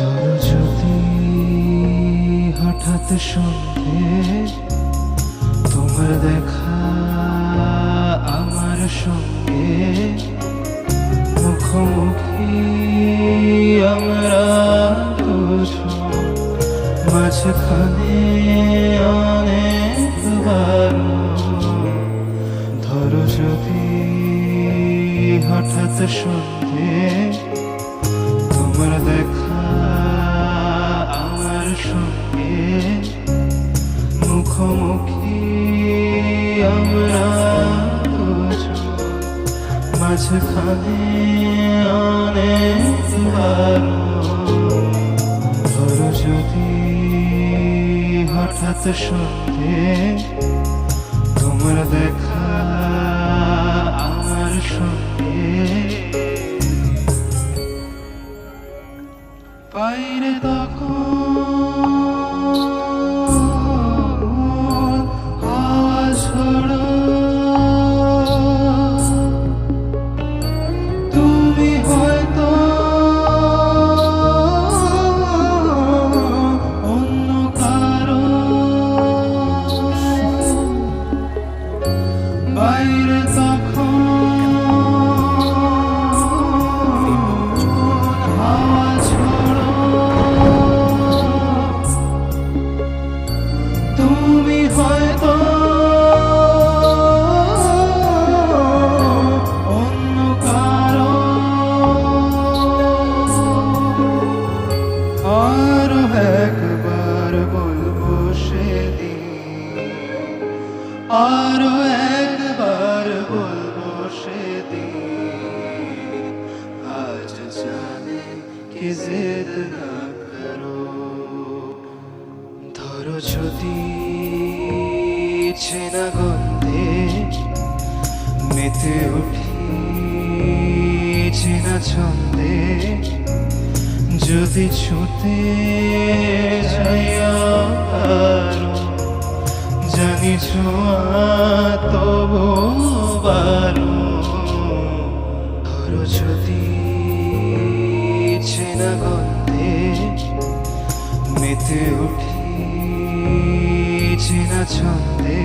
শীতল যদি হঠাৎ সন্ধে তোমার দেখা আমার সঙ্গে, মুখোমুখি আমরা মাঝখানে অনেকবার ধরো যদি হঠাৎ সন্ধে মুখোমুখি আমরা মাঝখানে অনেকবার ধরো যদি হঠাৎ সন্ধে তোমার দেখা আমার সঙ্গে। আরও একবার বলব সেদিন আরও একবার সেদিন আজ জানে কি জেদ না করো। ধরো মেতে উঠি, চেনা ছন্দে যদি ছুতে জানি ছোঁয়া তবু বারো। যদি চেনা গন্ধে মেতে উঠি চেনা ছন্দে